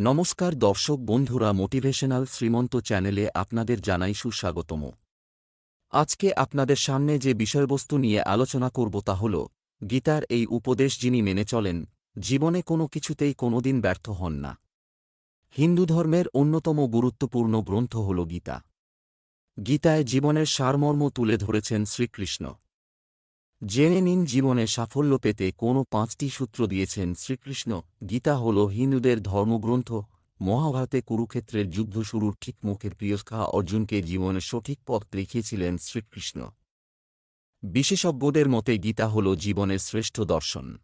নমস্কার দর্শক বন্ধুরা মোটিভেশনাল শ্রীমন্ত চ্যানেলে আপনাদের জানাই সুস্বাগতম। আজকে আপনাদের সামনে যে বিষয়বস্তু নিয়ে আলোচনা করব তা হল, গীতার এই উপদেশ যিনি মেনে চলেন, জীবনে কোনো কিছুতেই কোনোদিন ব্যর্থ হন না। হিন্দু ধর্মের অন্যতম গুরুত্বপূর্ণ গ্রন্থ হল গীতা। গীতায় জীবনের সারমর্ম তুলে ধরেছেন শ্রীকৃষ্ণ। জেনে নিন জীবনে সাফল্য পেতে কোনো পাঁচটি সূত্র দিয়েছেন শ্রীকৃষ্ণ। গীতা হল হিন্দুদের ধর্মগ্রন্থ। মহাভারতে কুরুক্ষেত্রের যুদ্ধ শুরুর ঠিক মুখের প্রিয়স্কা অর্জুনকে জীবনের সঠিক পথ দেখিয়েছিলেন শ্রীকৃষ্ণ। বিশেষজ্ঞদের মতে গীতা হল জীবনের শ্রেষ্ঠ দর্শন।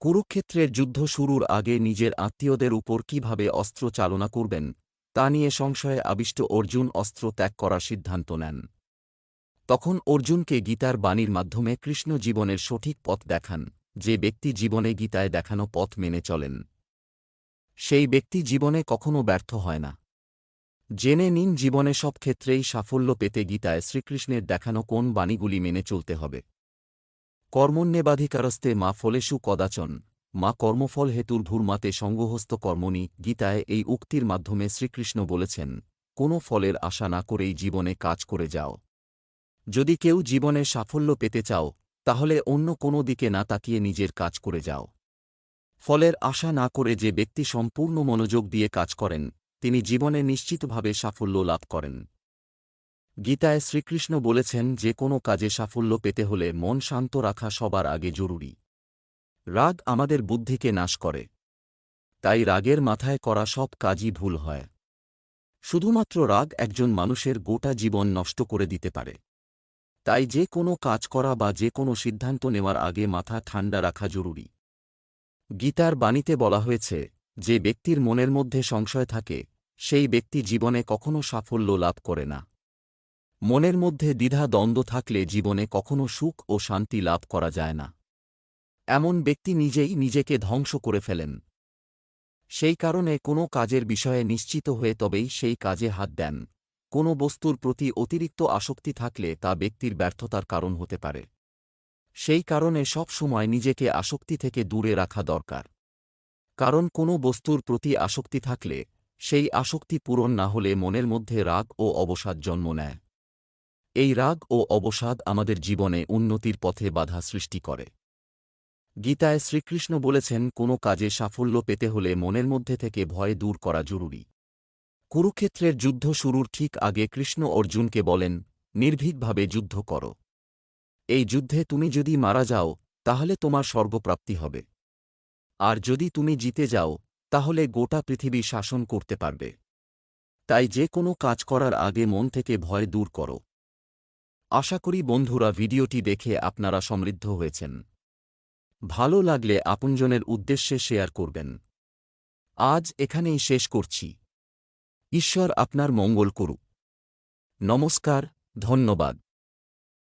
কুরুক্ষেত্রের যুদ্ধ শুরুর আগে নিজের আত্মীয়দের উপর কীভাবে অস্ত্র চালনা করবেন, তা নিয়ে সংশয়ে আবিষ্ট অর্জুন অস্ত্র ত্যাগ করার সিদ্ধান্ত নেন। তখন অর্জুনকে গীতার বাণীর মাধ্যমে কৃষ্ণ জীবনের সঠিক পথ দেখান, যে ব্যক্তি জীবনে গীতায় দেখানো পথ মেনে চলেন। সেই ব্যক্তি জীবনে কখনও ব্যর্থ হয় না। জেনে নিন জীবনে সব ক্ষেত্রেই সাফল্য পেতে গীতায় শ্রীকৃষ্ণের দেখানো কোন বাণীগুলি মেনে চলতে হবে। কর্মণ্যেবাধিকারস্তে মা ফলেষু কদাচন, মা কর্মফল হেতুর ভূর্মাতে সঙ্গহস্ত কর্মণি গীতায় এই উক্তির মাধ্যমে শ্রীকৃষ্ণ বলেছেন, কোনো ফলের আশা না করেই জীবনে কাজ করে যাও। যদি কেউ জীবনে সাফল্য পেতে চাও, তাহলে অন্য কোনো দিকে না তাকিয়ে নিজের কাজ করে যাও। ফলের আশা না করে যে ব্যক্তি সম্পূর্ণ মনোযোগ দিয়ে কাজ করেন, তিনি জীবনে নিশ্চিতভাবে সাফল্য লাভ করেন। গীতায় শ্রীকৃষ্ণ বলেছেন, যে কোনো কাজে সাফল্য পেতে হলে মন শান্ত রাখা সবার আগে জরুরি। রাগ আমাদের বুদ্ধিকে নাশ করে। তাই রাগের মাথায় করা সব কাজই ভুল হয়। শুধুমাত্র রাগ একজন মানুষের গোটা জীবন নষ্ট করে দিতে পারে। তাই যে কোনো কাজ করা বা যে কোনো সিদ্ধান্ত নেওয়ার আগে মাথা ঠান্ডা রাখা জরুরি। গীতার বাণীতে বলা হয়েছে, যে ব্যক্তির মনের মধ্যে সংশয় থাকে, সেই ব্যক্তি জীবনে কখনো সাফল্য লাভ করে না। মনের মধ্যে দ্বিধা দ্বন্দ্ব থাকলে জীবনে কখনো সুখ ও শান্তি লাভ করা যায় না। এমন ব্যক্তি নিজেই নিজেকে ধ্বংস করে ফেলেন। সেই কারণে কোনো কাজের বিষয়ে নিশ্চিত হয়ে তবেই সেই কাজে হাত দেন। কোনো বস্তুর প্রতি অতিরিক্ত আসক্তি থাকলে তা ব্যক্তির ব্যর্থতার কারণ হতে পারে। সেই কারণে সব সময় নিজেকে আসক্তি থেকে দূরে রাখা দরকার। কারণ কোনো বস্তুর প্রতি আসক্তি থাকলে, সেই আসক্তি পূরণ না হলে মনের মধ্যে রাগ ও অবসাদ জন্ম নেয়। এই রাগ ও অবসাদ আমাদের জীবনে উন্নতির পথে বাধা সৃষ্টি করে। গীতায় শ্রীকৃষ্ণ বলেছেন, কোনো কাজে সাফল্য পেতে হলে মনের মধ্যে থেকে ভয় দূর করা জরুরি। কুরুক্ষেত্রের যুদ্ধ শুরুর ঠিক আগে কৃষ্ণ অর্জুনকে বলেন, নির্ভীকভাবে যুদ্ধ কর। এই যুদ্ধে তুমি যদি মারা যাও, তাহলে তোমার স্বর্গপ্রাপ্তি হবে। আর যদি তুমি জিতে যাও, তাহলে গোটা পৃথিবী শাসন করতে পারবে। তাই যে কোনো কাজ করার আগে মন থেকে ভয় দূর করো। আশা করি বন্ধুরা ভিডিওটি দেখে আপনারা সমৃদ্ধ হয়েছেন। ভালো লাগলে আপনজনের উদ্দেশ্যে শেয়ার করবেন। আজ এখানেই শেষ করছি। ঈশ্বর আপনার মঙ্গল করুক। নমস্কার ধন্যবাদ।